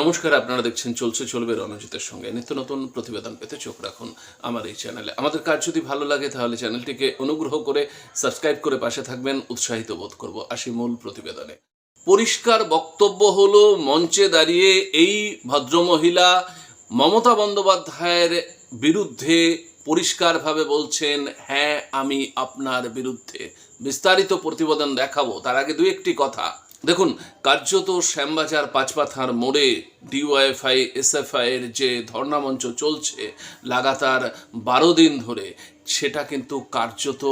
নমস্কার, আপনারা দেখছেন চলছে, চলবে রণজিতের সঙ্গে। নিত্য নতুন প্রতিবেদন পেতে চোখ রাখুন আমার এই চ্যানেলে। আমাদের কাজ যদি ভালো লাগে, তাহলে চ্যানেলটিকে অনুগ্রহ করে সাবস্ক্রাইব করে পাশে থাকবেন, উৎসাহিত বোধ করব আসি মূল প্রতিবেদনে। পরিষ্কার বক্তব্য হলো, মঞ্চে দাঁড়িয়ে এই ভদ্রমহিলা মমতা বন্দ্যোপাধ্যায়ের বিরুদ্ধে পরিষ্কারভাবে বলছেন হ্যাঁ আমি আপনার বিরুদ্ধে বিস্তারিত প্রতিবেদন দেখাবো। তার আগে দু একটি কথা। দেখুন, কার্যত শ্যামবাজার পাঁচপাথার মোড়ে ডিওয়াইফআই, এসএফআই এর যে ধর্ণামঞ্চ চলছে, লাগাতার বারো দিন ধরে, সেটা কিন্তু কার্যত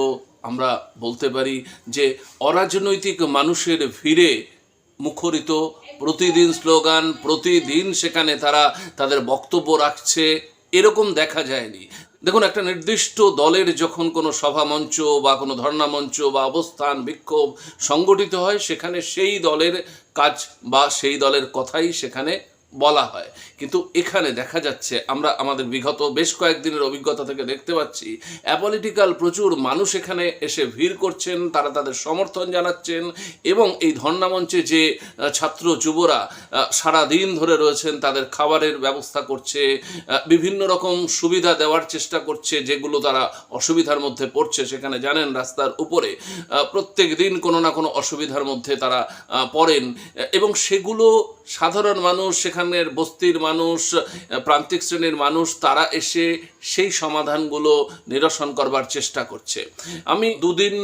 আমরা বলতে পারি যে অরাজনৈতিক মানুষের ভিড়ে মুখরিত। প্রতিদিন স্লোগান, প্রতিদিন সেখানে তারা তাদের বক্তব্য রাখছে, এরকম দেখা যায়নি। দেখুন, একটা নির্দিষ্ট দলের যখন কোনো সভা মঞ্চ বা কোনো ধর্ণামঞ্চ বা অবস্থান, বিক্ষোভ সংগঠিত হয়, সেখানে সেই দলের কাজ বা সেই দলের কথাই সেখানে বলা হয়। কিন্তু এখানে দেখা যাচ্ছে, আমরা আমাদের বিগত বেশ কয়েকদিনের অভিজ্ঞতা থেকে দেখতে পাচ্ছি অ্যাপলিটিক্যাল প্রচুর মানুষ এখানে এসে ভিড় করছেন, তারা তাদের সমর্থন জানাচ্ছেন এবং এই ধর্ণামঞ্চে যে ছাত্র যুবরা সারা দিন ধরে রয়েছেন, তাদের খাবারের ব্যবস্থা করছে বিভিন্ন রকম সুবিধা দেওয়ার চেষ্টা করছে, যেগুলো তারা অসুবিধার মধ্যে পড়ছে সেখানে জানেন রাস্তার উপরে প্রত্যেক দিন কোনো না কোনো অসুবিধার মধ্যে তারা পড়েন, এবং সেগুলো সাধারণ মানুষ সেখানের বস্তির মানুষ প্রান্তিক শ্রেণির মানুষ, তারা এসে সেই সমাধানগুলো নিরসন করবার চেষ্টা করছে। আমি দুদিন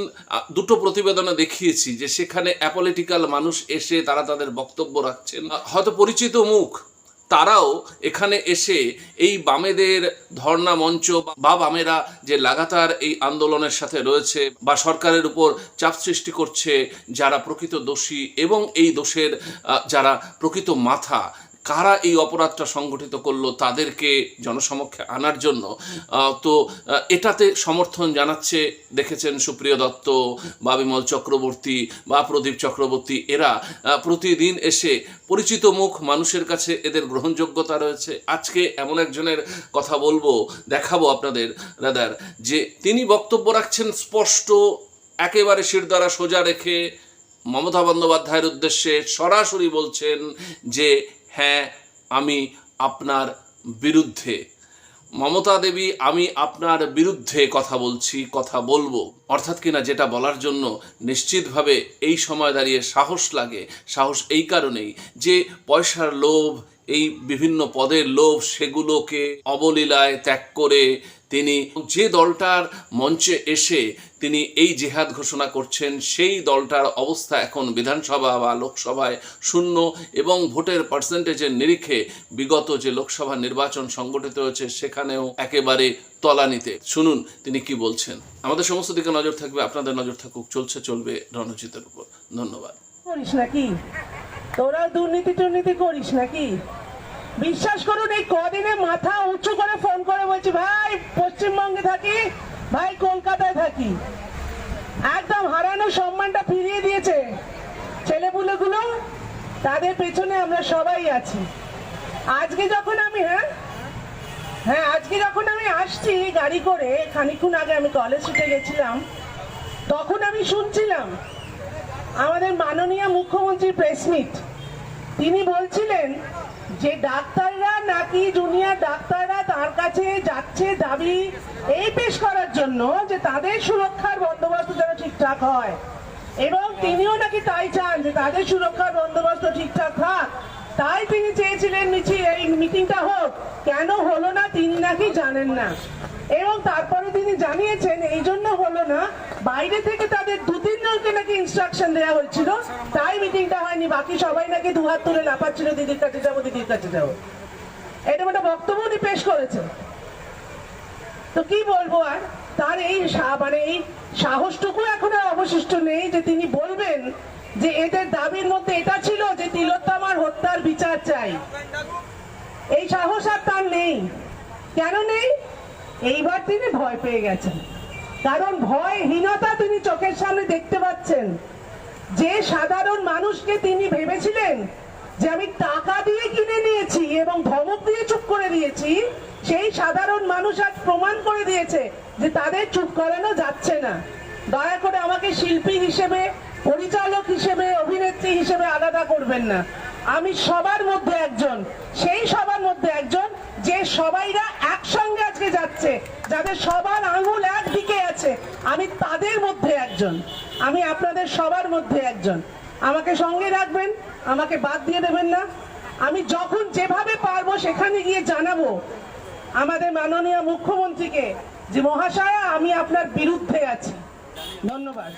দুটো প্রতিবেদনে দেখিয়েছি যে সেখানে অ্যাপলিটিক্যাল মানুষ এসে তারা তাদের বক্তব্য রাখছেন। হয়তো পরিচিত মুখ, তারাও এখানে এসে এই বামেদের ধর্ণা মঞ্চ বা বামেরা যে লাগাতার এই আন্দোলনের সাথে রয়েছে বা সরকারের উপর চাপ সৃষ্টি করছে, যারা প্রকৃত দোষী এবং এই দোষের যারা প্রকৃত মাথা কারা এই অপরাধটা সংগঠিত করল, তাদেরকে জনসমক্ষে আনার জন্য? তো এটাতে সমর্থন জানাচ্ছে, দেখেছেন সুপ্রিয় দত্ত বা বিমল চক্রবর্তী বা প্রদীপ চক্রবর্তী, এরা প্রতিদিন এসে পরিচিত মুখ মানুষের কাছে এদের গ্রহণযোগ্যতা রয়েছে। আজকে এমন একজনের কথা বলব, দেখাবো আপনাদের, রাদার, যে তিনি বক্তব্য রাখছেন স্পষ্ট, একেবারে শিরদারা সোজা রেখে, মমতা বন্দ্যোপাধ্যায়ের উদ্দেশ্যে সরাসরি বলছেন যে হ্যাঁ আমি আপনার বিরুদ্ধে। মমতা দেবী, আমি আপনার বিরুদ্ধে কথা বলছি, কথা বলব। অর্থাৎ কিনা যেটা বলার জন্য নিশ্চিতভাবে এই সময় দাঁড়িয়ে সাহস লাগে, সাহস এই কারণেই যে পয়সার লোভ এই বিভিন্ন পদের লোভ সেগুলোকে অবলীলায় ত্যাগ করে তিনি যে দলটার মঞ্চে এসে তিনি এই জেহাদ ঘোষণা করছেন, সেই দলটার অবস্থা এখন বিধানসভা বা লোকসভায় শূন্য এবং ভোটের পার্সেন্টেজের নিরিখে বিগত যে লোকসভা নির্বাচন সংগঠিত হয়েছে সেখানেও একেবারে তলানিতে। শুনুন, তিনি কি বলছেন? আমাদের সমস্ত দিকে নজর থাকবে, আপনাদের নজর থাকুক, চলছে, চলবে রণজিতের উপর। ধন্যবাদ। তোরা দুর্নীতি টুর্নীতি করিস নাকি? বিশ্বাস করুন, এই কদিনে মাথা উঁচু করে ফোন করে বলছি, ভাই, পশ্চিমবঙ্গে থাকি, ভাই, কলকাতায় থাকি। একদম হারানো সম্মানটা ফিরিয়ে দিয়েছে ছেলেপুলেগুলো, তাদের পেছনে আমরা সবাই আছি। আজকে যখন আমি হ্যাঁ? হ্যাঁ আজকে যখন আমি আসছি গাড়ি করে খানিক্ষণ আগে আমি কলেজ স্ট্রিটে গেছিলাম, তখন আমি শুনছিলাম আমাদের মাননীয় মুখ্যমন্ত্রী প্রেস মিট তিনি বলছিলেন যে ডাক্তাররা নাকি জুনিয়র ডাক্তাররা তার কাছে যাচ্ছে দাবি এই পেশ করার জন্য যে তাদের সুরক্ষার বন্দোবস্ত যেন ঠিকঠাক হয়। এবং তিনিও নাকি তাই চান যে তাদের সুরক্ষার বন্দোবস্ত ঠিকঠাক থাক। তাই তিনি চেয়েছিলেন মিছিল এই মিটিংটা হোক। কেন হলো না তিনি নাকি জানেন না। এবং তারপরে তিনি জানিয়েছেন, এই জন্য হলো না, বাইরে থেকে তাদের দু তিন জনকে নাকি ইনস্ট্রাকশন দেওয়া হয়েছিল। তাই মিটিংটা হয়নি, বাকি সবাই নাকি দুহাত তুলে লাফাচ্ছিল দিদির কাছে যাব, দিদির কাছে যাব। এটা একটা বক্তব্য উনি পেশ করেছেন। তো কি বলব আর? তার এই মানে এই সাহসটুকু এখন আর অবশিষ্ট নেই যে তিনি বলবেন যে এদের দাবির মধ্যে এটা ছিল যে তিলোত্তমার হত্যার বিচার চাই। এই সাহস আর তার নেই। কেন নেই? এইবার তিনি ভয় পেয়ে গেছেন। কারণ ভয়হীনতা তিনি চোখের সামনে দেখতে পাচ্ছেন। যে সাধারণ মানুষকে তিনি ভেবেছিলেন যে আমি টাকা দিয়ে কিনে নিয়েছি এবং ধমক দিয়ে চুপ করে দিয়েছি, সেই সাধারণ মানুষ আজ প্রমাণ করে দিয়েছে যে তাদের চুপ করানো যাচ্ছে না। দয়া করে আমাকে শিল্পী হিসেবে, পরিচালক হিসেবে, অভিনেত্রী হিসেবে আলাদা করবেন না। আমি সবার মধ্যে একজন, সেই সবার মধ্যে একজন যে সবাইরা একসঙ্গে আজকে যাচ্ছে, যাদের সবার আঙুল একদিকে আছে, আমি তাদের মধ্যে একজন, আমি আপনাদের সবার মধ্যে একজন। আমাকে সঙ্গে রাখবেন, আমাকে বাদ দিয়ে দেবেন না। আমি যখন যেভাবে পারব সেখানে গিয়ে জানাব আমাদের মাননীয় মুখ্যমন্ত্রীকে যে মহাশয়া, আমি আপনার বিরুদ্ধে আছি। ধন্যবাদ।